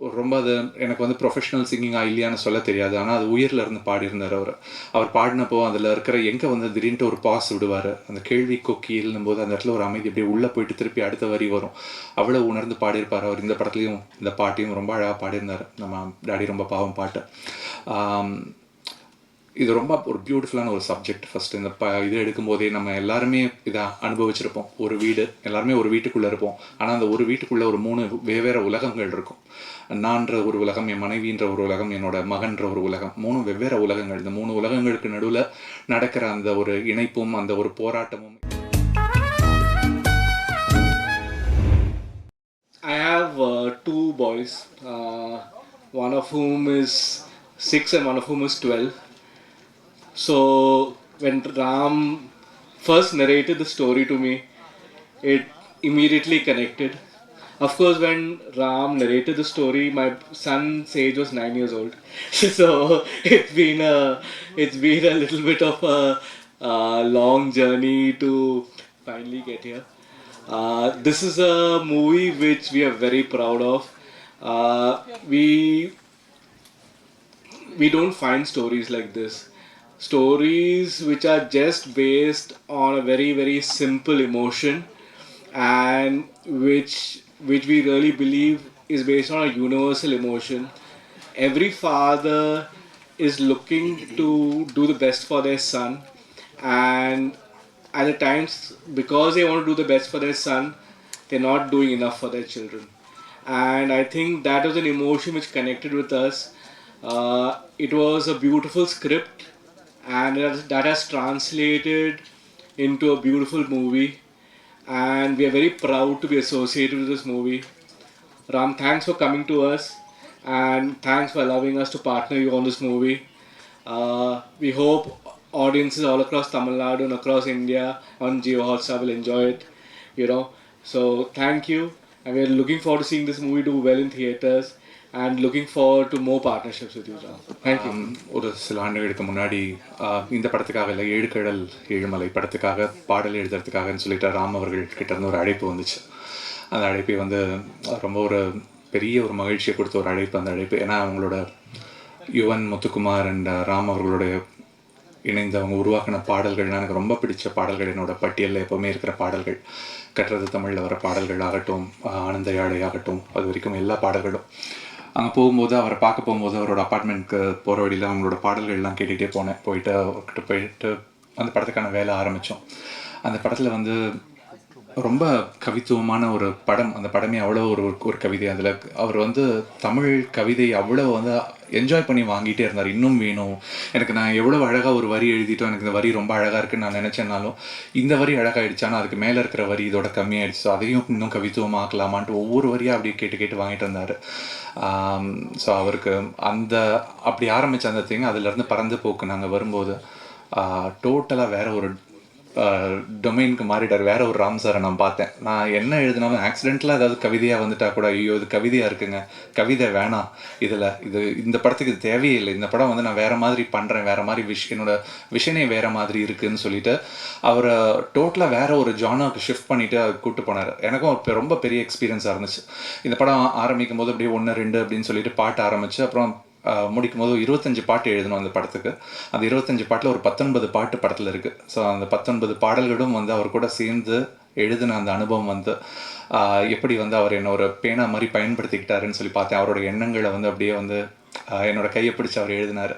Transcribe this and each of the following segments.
ரொம்ப அது எனக்கு வந்து ப்ரொஃபஷனல் சிங்கிங்காக இல்லையான்னு சொல்ல தெரியாது. ஆனால் அது உயிரில் இருந்து பாடியிருந்தார் அவர். அவர் பாடினப்போ அதில் இருக்கிற எங்கே வந்து திடீர்னு ஒரு பாஸ் விடுவார். அந்த கேள்வி கொக்கியில்னும் போது அந்த இடத்துல ஒரு அமைதி அப்படியே உள்ளே போயிட்டு திருப்பி அடுத்த வரி வரும். அவ்வளோ உணர்ந்து பாடியிருப்பார் அவர். இந்த படத்துலையும் இந்த பாட்டையும் ரொம்ப அழகாக பாடியிருந்தார். நம்ம டாடி ரொம்ப பாவம் பாட்டு. இது ரொம்ப ஒரு பியூட்டிஃபுல்லான ஒரு சப்ஜெக்ட் ஃபஸ்ட் இந்த ப இது எடுக்கும்போதே நம்ம எல்லாருமே இதை அனுபவிச்சிருப்போம். ஒரு வீடு எல்லாருமே ஒரு வீட்டுக்குள்ளே இருப்போம். ஆனால் அந்த ஒரு வீட்டுக்குள்ளே ஒரு மூணு வெவ்வேறு உலகங்கள் இருக்கும். நான்ற ஒரு உலகம் என் மனைவின்ற ஒரு உலகம் என்னோட மகன்ற ஒரு உலகம். மூணு வெவ்வேறு உலகங்கள். இந்த மூணு உலகங்களுக்கு நடுவில் நடக்கிற அந்த ஒரு இணைப்பும் அந்த ஒரு போராட்டமும். I have two boys one of whom is six and one of whom is twelve So, when Ram first narrated the story to me, it immediately connected. Of course, when Ram narrated the story, my son Sage was nine years old. so it's been a it's been a little bit of a, uh long journey to finally get here. Uh, this is a movie which we are very proud of. Uh, we we don't find stories like this. Stories which are just based on a very very simple emotion, and which which we really believe is based on a universal emotion. Every father is looking to do the best for their son, and at the times because they want to do the best for their son, they're not doing enough for their children. And I think that was an emotion which connected with us. Uh, it was a beautiful script, and that has translated into a beautiful movie. And we are very proud to be associated with this movie. Ram, thanks for coming to us, and thanks for allowing us to partner you on this movie. Uh, we hope audiences all across Tamil Nadu and across India on Geo Hotstar will enjoy it. You know, so thank you, and we're looking forward to seeing this movie do well in theaters, and looking for to more partnerships with you thank you ஒரு சில ஆண்டுகளுக்கு முன்னாடி இந்த படத்துக்காக இல்லை ஏழு கடல் ஏழுமலை படத்துக்காக பாடல் எழுதுறதுக்காகன்னு சொல்லிட்டு ராம் அவர்கள் இருந்து ஒரு அழைப்பு வந்துச்சு. அந்த அழைப்பை வந்து ரொம்ப ஒரு பெரிய ஒரு மகிழ்ச்சியை கொடுத்த ஒரு அழைப்பு அந்த அழைப்பு. ஏன்னா அவங்களோட யுவன் முத்துக்குமார் அண்ட் ராம் அவர்களுடைய இணைந்து அவங்க உருவாக்கின பாடல்கள்லாம் எனக்கு ரொம்ப பிடிச்ச பாடல்கள் என்னோட பட்டியலில் எப்போவுமே இருக்கிற பாடல்கள். கற்றது தமிழில் வர பாடல்கள் ஆகட்டும் ஆனந்த யாழை ஆகட்டும் அது வரைக்கும் எல்லா பாடல்களும். அங்கே போகும்போது அவரை பார்க்க போகும்போது அவரோட அப்பார்ட்மெண்ட்க்கு போகிற வழியில் அவங்களோட பாடல்கள்லாம் கேட்டுகிட்டே போனேன். போயிட்டு அவர்கிட்ட போயிட்டு அந்த படத்துக்கான வேலை ஆரம்பித்தோம் அந்த படத்தில் வந்து ரொம்ப கவித்துவமான ஒரு படம். அந்த படமே அவ்வளோ ஒரு ஒரு கவிதை. அதில் அவர் வந்து தமிழ் கவிதை அவ்வளோ வந்து என்ஜாய் பண்ணி வாங்கிட்டே இருந்தார். இன்னும் வேணும். எனக்கு நான் எவ்வளோ அழகாக ஒரு வரி எழுதிட்டோம். எனக்கு இந்த வரி ரொம்ப அழகாக இருக்குன்னு நான் நினச்சேனாலும் இந்த வரி அழகாகிடுச்சு ஆனால் அதுக்கு மேலே இருக்கிற வரி இதோட கம்மியாயிடுச்சு. ஸோ அதையும் இன்னும் கவித்துவமாக்கலாமான்ட்டு ஒவ்வொரு வரியாக அப்படியே கேட்டு கேட்டு வாங்கிட்டு வந்தார். ஸோ அவருக்கு அந்த அப்படி ஆரம்பித்த அந்த திங் அதுலேருந்து பறந்து போக்கு. நாங்கள் வரும்போது டோட்டலாக வேறு ஒரு டொமைனுக்கு மாறிட்டார். வேற ஒரு ராம் சாரை நான் பார்த்தேன். நான் என்ன எழுதினாலும் ஆக்சிடென்டலாக ஏதாவது கவிதையாக வந்துட்டா கூட ஐயோ இது கவிதையாக இருக்குங்க. கவிதை வேணாம். இதில் இது இந்த படத்துக்கு இது தேவையே இல்லை இந்த படம் வந்து நான் வேற மாதிரி பண்ணுறேன் வேற மாதிரி விஷ் என்னோட விஷனே வேற மாதிரி இருக்குன்னு சொல்லிட்டு அவரை டோட்டலாக வேற ஒரு ஜானாவுக்கு ஷிஃப்ட் பண்ணிட்டு கூப்பிட்டு போனார். எனக்கும் இப்போ ரொம்ப பெரிய எக்ஸ்பீரியன்ஸாக இருந்துச்சு. இந்த படம் ஆரம்பிக்கும் போது அப்படியே ஒன்று ரெண்டு அப்படின்னு சொல்லிட்டு பாட்டு ஆரம்பிச்சு அப்புறம் முடிக்கும் போது இருபத்தஞ்சு பாட்டு எழுதணும் அந்த படத்துக்கு. அந்த இருபத்தஞ்சு பாட்டில் ஒரு பத்தொன்பது பாட்டு படத்தில் இருக்குது ஸோ அந்த பத்தொன்பது பாடல்களும் வந்து அவர் கூட சேர்ந்து எழுதின அந்த அனுபவம் வந்து எப்படி வந்து அவர் என்ன ஒரு பேனா மாதிரி பயன்படுத்திக்கிட்டாருன்னு சொல்லி பார்த்தேன். அவரோட எண்ணங்களை வந்து அப்படியே வந்து என்னோடய என்னோட கையை பிடிச்சி அவர் எழுதினார்.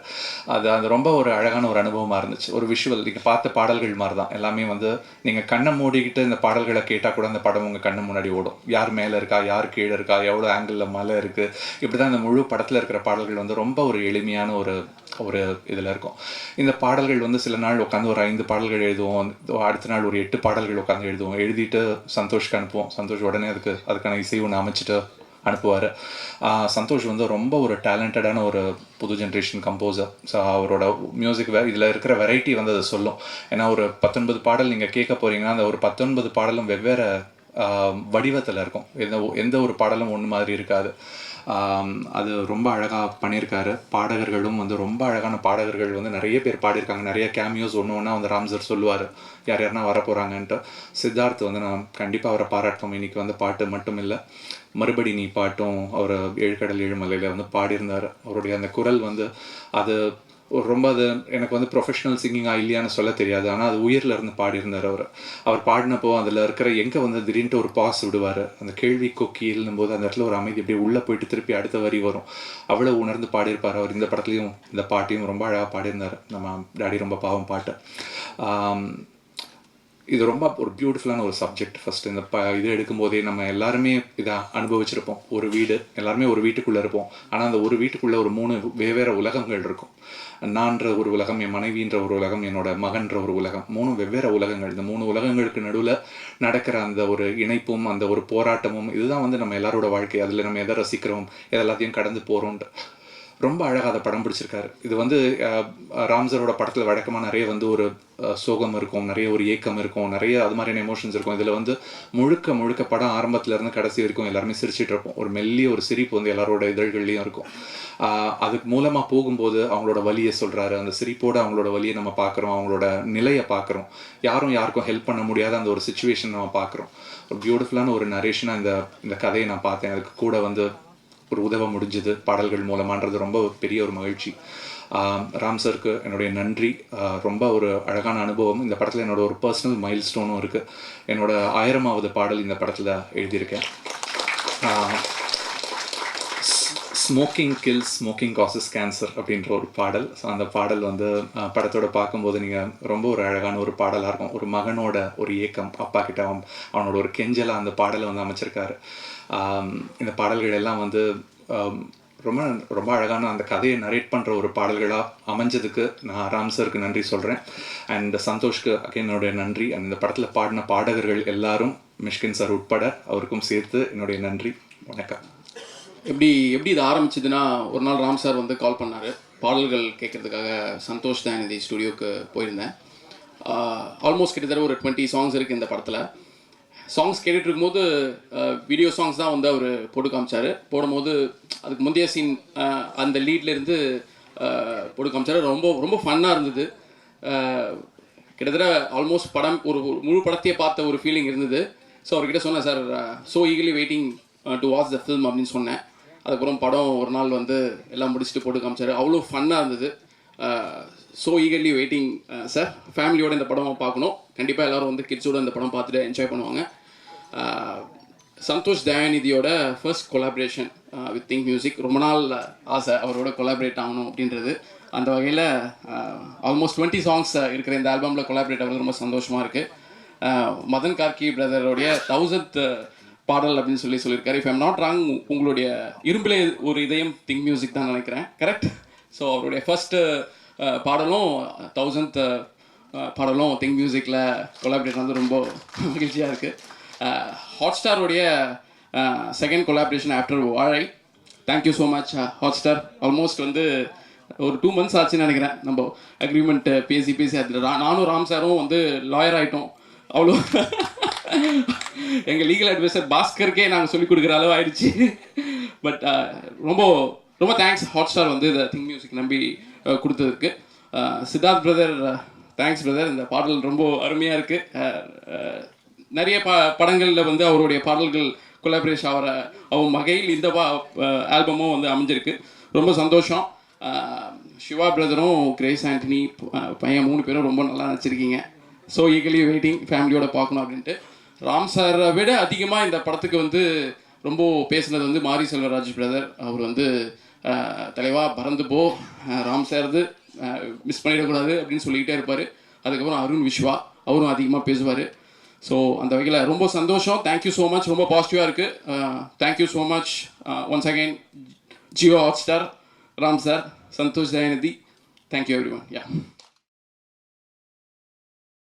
அது அது ரொம்ப ஒரு அழகான ஒரு அனுபவமாக இருந்துச்சு. ஒரு விஷுவல் நீங்கள் பார்த்த பாடல்கள் மாதிரி தான் எல்லாமே வந்து நீங்கள் கண்ணை மூடிக்கிட்டு இந்த பாடல்களை கேட்டால் கூட அந்த படம் உங்கள் கண்ணு முன்னாடி ஓடும். யார் மேலே இருக்கா? யார் கீழே இருக்கா? எவ்வளோ ஆங்கிளில் மலை இருக்குது இப்படி தான் இந்த முழு படத்தில் இருக்கிற பாடல்கள் வந்து ரொம்ப ஒரு எளிமையான ஒரு ஒரு இதில் இருக்கும். இந்த பாடல்கள் வந்து சில நாள் உட்காந்து ஒரு ஐந்து பாடல்கள் எழுதுவோம். அடுத்த நாள் ஒரு எட்டு பாடல்கள் உட்காந்து எழுதுவோம். எழுதிட்டு சந்தோஷ்க்கு அனுப்புவோம். சந்தோஷ் உடனே அதுக்கு அதுக்கான இசை ஒன்று அமைச்சிட்டு அனுப்புவார். சந்தோஷ் வந்து ரொம்ப ஒரு டேலண்டடான ஒரு புது ஜென்ரேஷன் கம்போசர் ஸோ அவரோட மியூசிக் வே இதில் இருக்கிற வெரைட்டி வந்து அதை சொல்லும். ஏன்னா ஒரு பத்தொன்பது பாடல் நீங்கள் கேட்க போகிறீங்கன்னா அந்த ஒரு பத்தொன்பது பாடலும் வெவ்வேறு வடிவத்தில் இருக்கும். எந்த ஒ- எந்த ஒரு பாடலும் ஒன்று மாதிரி இருக்காது. அது ரொம்ப அழகாக பண்ணியிருக்காரு. பாடகர்களும் வந்து ரொம்ப அழகான பாடகர்கள் வந்து நிறைய பேர் பாடியிருக்காங்க. நிறைய கேமியோஸ் ஒன்று ஒன்றா வந்து ராம்சர் சொல்லுவார். யார் யாருன்னா வரப்போகிறாங்கன்ட்டு சித்தார்த் வந்து நான் கண்டிப்பாக அவரை பாராட்டணும் இன்னைக்கு வந்து பாட்டு மட்டும் இல்லை. மறுபடி நீ பாட்டும் அவர் ஏழுக்கடல் ஏழுமலையில் வந்து பாடியிருந்தார். அவருடைய அந்த குரல் வந்து அது ரொம்ப அது எனக்கு வந்து ப்ரொஃபஷனல் சிங்கிங்காக இல்லையான்னு சொல்ல தெரியாது. ஆனால் அது உயிரில் இருந்து பாடியிருந்தார் அவர். அவர் பாடினப்போ அதில் இருக்கிற எங்கே வந்து திடீர்னு ஒரு பாஸ் விடுவார். அந்த கேள்வி கொக்கி போது அந்த இடத்துல ஒரு அமைதி அப்படியே உள்ளே போயிட்டு திருப்பி அடுத்த வரி வரும். அவ்வளோ உணர்ந்து பாடியிருப்பார் அவர். இந்த படத்துலையும் இந்த பாட்டையும் ரொம்ப அழகாக பாடியிருந்தார். நம்ம டாடி ரொம்ப பாவம் பாட்டு. இது ரொம்ப ஒரு பியூட்டிஃபுல்லான ஒரு சப்ஜெக்ட் ஃபஸ்ட்டு இந்த ப இது எடுக்கும்போதே நம்ம எல்லாருமே இதை அனுபவிச்சிருப்போம். ஒரு வீடு எல்லாருமே ஒரு வீட்டுக்குள்ளே இருப்போம். ஆனால் அந்த ஒரு வீட்டுக்குள்ளே ஒரு மூணு வெவ்வேறு உலகங்கள் இருக்கும். நான்ற ஒரு உலகம் என் மனைவின்ற ஒரு உலகம் என்னோட மகன்ற ஒரு உலகம். மூணு வெவ்வேறு உலகங்கள். இந்த மூணு உலகங்களுக்கு நடுவில் நடக்கிற அந்த ஒரு இணைப்பும் அந்த ஒரு போராட்டமும் இதுதான் வந்து நம்ம எல்லாரோட வாழ்க்கை. அதில் நம்ம எதை ரசிக்கிறோம் எதெல்லாத்தையும் கடந்து போகிறோன்ட்டு ரொம்ப அழகாக அதை படம் பிடிச்சிருக்காரு. இது வந்து ராம்சரோட படத்தில் வழக்கமாக நிறைய வந்து ஒரு சோகம் இருக்கும் நிறைய ஒரு ஏக்கம் இருக்கும் நிறைய அது மாதிரியான எமோஷன்ஸ் இருக்கும். இதில் வந்து முழுக்க முழுக்க படம் ஆரம்பத்துலேருந்து கடைசி வரைக்கும் எல்லாருமே சிரிச்சிட்டு இருப்போம். ஒரு மெல்லிய ஒரு சிரிப்பு வந்து எல்லாரோட இதழ்கள்லையும் இருக்கும். அதுக்கு மூலமாக போகும்போது அவங்களோட வழியை சொல்கிறாரு அந்த சிரிப்போட அவங்களோட வழியை நம்ம பார்க்குறோம் அவங்களோட நிலையை பார்க்குறோம் யாரும் யாருக்கும் ஹெல்ப் பண்ண முடியாத அந்த ஒரு சுச்சுவேஷன் நம்ம பார்க்குறோம் ஒரு பியூட்டிஃபுல்லான ஒரு நரேஷனாக இந்த இந்த கதையை நான் பார்த்தேன். அதுக்கு கூட வந்து ஒரு உதவ முடிஞ்சது. பாடல்கள் மூலமான்றது ரொம்ப பெரிய ஒரு மகிழ்ச்சி. ராம் சருக்கு என்னுடைய நன்றி. ரொம்ப ஒரு அழகான அனுபவம். இந்த படத்தில் என்னோட ஒரு பர்சனல் மைல் ஸ்டோனும் இருக்குது என்னோட ஆயிரமாவது பாடல் இந்த படத்தில் எழுதியிருக்கேன். Smoking kill smoking causes cancer அப்படின்ற ஒரு பாடல். ஸோ அந்த பாடல் வந்து படத்தோட பார்க்கும்போது நீங்கள் ரொம்ப ஒரு அழகான ஒரு பாடலாக இருக்கும். ஒரு மகனோட ஒரு ஏக்கம் அப்பா கிட்ட அவன் அவனோட ஒரு கெஞ்சலாக அந்த பாடலை வந்து அமைச்சிருக்காரு. இந்த பாடல்கள் எல்லாம் வந்து ரொம்ப ரொம்ப அழகான அந்த கதையை நரேட் பண்ணுற ஒரு பாடல்களாக அமைஞ்சதுக்கு நான் ராம் சருக்கு நன்றி சொல்கிறேன் அண்ட் சந்தோஷ்க்கு என்னுடைய நன்றி. அண்ட் இந்த படத்தில் பாடின பாடகர்கள் எல்லாரும் மிஷ்கின் சார் உட்பட அவருக்கும் சேர்த்து என்னுடைய நன்றி. வணக்கம். எப்படி எப்படி இது ஆரம்பிச்சதுன்னா ஒரு நாள் ராம் சார் வந்து கால் பண்ணார். பாடல்கள் கேட்கறதுக்காக சந்தோஷ் தயாநிதி ஸ்டுடியோக்கு போயிருந்தேன். ஆல்மோஸ்ட் கிட்டத்தட்ட ஒரு டுவெண்ட்டி சாங்ஸ் இருக்குது இந்த படத்தில். சாங்ஸ் கேட்டுட்டு இருக்கும்போது வீடியோ சாங்ஸ் தான் வந்து அவர் போட்டு காமிச்சாரு. போடும்போது அதுக்கு முந்தைய சீன் அந்த லீட்லேருந்து போட்டு காமிச்சார். ரொம்ப ரொம்ப ஃபன்னாக இருந்தது. கிட்டத்தட்ட ஆல்மோஸ்ட் படம் ஒரு ஒரு முழு படத்தையே பார்த்த ஒரு ஃபீலிங் இருந்தது. ஸோ அவர்கிட்ட சொன்னேன் sir so eagerly waiting to watch the film அப்படின்னு சொன்னேன். அதுக்கப்புறம் படம் ஒரு நாள் வந்து எல்லாம் முடிச்சுட்டு போட்டு காமிச்சாரு. அவ்வளோ ஃபன்னாக இருந்தது. ஸோ ஈகர்லி வெயிட்டிங் சார் ஃபேமிலியோட இந்த படம் பார்க்கணும். கண்டிப்பாக எல்லோரும் வந்து கிட்ஸோட இந்த படம் பார்த்துட்டு என்ஜாய் பண்ணுவாங்க. Santhosh தயாநிதியோட first collaboration with Think Music ரொம்ப நாள் ஆசை அவரோட கொலாபரேட் ஆகணும் அப்படின்றது. அந்த வகையில் ஆல்மோஸ்ட் டுவெண்ட்டி சாங்ஸ் இருக்கிற இந்த ஆல்பமில் கொலாபரேட் ஆகிறது ரொம்ப சந்தோஷமாக இருக்குது மதன் கார்கி பிரதருடைய தௌசண்ட் பாடல் அப்படின்னு சொல்லி சொல்லியிருக்காரு. இஃப் ஐம் நாட் ராங் உங்களுடைய இரும்பிலே ஒரு இதயம் திங் மியூசிக் தான் நினைக்கிறேன். கரெக்ட் ஸோ அவருடைய ஃபர்ஸ்ட் பாடலும் தௌசண்ட் பாடலும் திங் மியூசிக்கில் கொலாபரேட் வந்து ரொம்ப மகிழ்ச்சியாக இருக்குது hot ஸ்டாருடைய second collaboration after Vaazhai thank you so much hot star almost வந்து ஒரு டூ மந்த்ஸ் ஆச்சுன்னு நினைக்கிறேன். நம்ம அக்ரிமெண்ட்டு பேசி பேசி அதில் நானும் ராம் சாரும் வந்து லாயர் ஆகிட்டோம் அவ்வளோ எங்கள் லீகல் அட்வைசர் பாஸ்கருக்கே நாங்கள் சொல்லிக் கொடுக்குற அளவு ஆயிடுச்சு. பட் uh, ரொம்ப ரொம்ப தேங்க்ஸ் ஹாட் ஸ்டார் வந்து இந்த திங் மியூசிக் நம்பி uh, கொடுத்ததுக்கு. சித்தார்த் பிரதர் தேங்க்ஸ் பிரதர் இந்த பாடல் ரொம்ப அருமையாக இருக்குது uh, நிறைய ப படங்களில் வந்து அவருடைய பாடல்கள் கொலாபரேஷன் ஆகிற அவன் வகையில் இந்த பா ஆல்பமும் வந்து அமைஞ்சிருக்கு. ரொம்ப சந்தோஷம். சிவா பிரதரும் கிரேஸ் ஆண்டனி ப- பையன் மூணு பேரும் ரொம்ப நல்லா நடிச்சிருக்கீங்க. ஸோ ஈகலி வெயிட்டிங் ஃபேமிலியோட பார்க்கணும் அப்படின்ட்டு. ராம் சாரை விட அதிகமாக இந்த படத்துக்கு வந்து ரொம்ப பேசுனது வந்து மாரி செல்வராஜ் பிரதர். அவர் வந்து தலைவா பறந்து போ ராம் சார்து மிஸ் பண்ணிடக்கூடாது அப்படின்னு சொல்லிக்கிட்டே இருப்பார். அதுக்கப்புறம் அருண் விஸ்வா அவரும் அதிகமாக பேசுவார். ஸோ அந்த வகையில் ரொம்ப சந்தோஷம். தேங்க்யூ ஸோ மச் ரொம்ப பாசிட்டிவாக இருக்குது thank you so much once again Jio hot star Ram sir Santhosh Dhayanidhi. Thank you everyone yeah